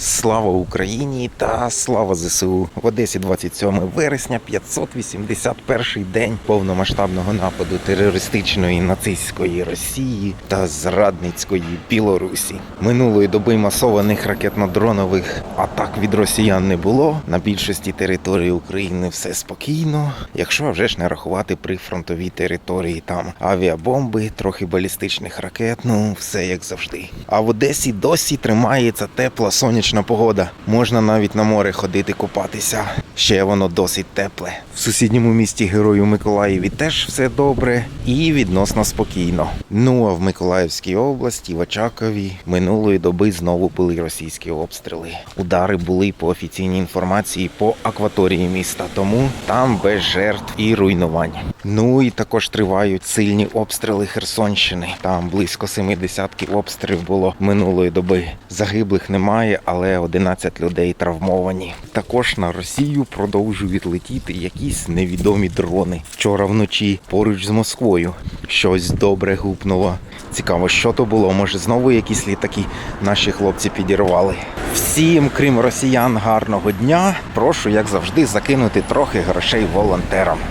Слава Україні та слава ЗСУ в Одесі 27 вересня, 581 день повномасштабного нападу терористичної нацистської Росії та зрадницької Білорусі. Минулої доби масованих ракетно-дронових атак від росіян не було. На більшості території України все спокійно. Якщо вже ж не рахувати прифронтові території, там авіабомби, трохи балістичних ракет, ну все як завжди. А в Одесі досі тримається тепла сонячна погода. Можна навіть на море ходити купатися. Ще воно досить тепле. В сусідньому місті Герою Миколаєві теж все добре і відносно спокійно. Ну а в Миколаївській області, в Очакові, минулої доби знову були російські обстріли. Удари були по офіційній інформації по акваторії міста, тому там без жертв і руйнувань. Ну і також тривають сильні обстріли Херсонщини. Там близько семи десятків обстрілів було минулої доби. Загиблих немає, але 11 людей травмовані. Також на Росію продовжують летіти якісь невідомі дрони. Вчора вночі поруч з Москвою щось добре гупнуло. Цікаво, що то було. Може, знову якісь літаки наші хлопці підірвали. Всім, крім росіян, гарного дня. Прошу, як завжди, закинути трохи грошей волонтерам.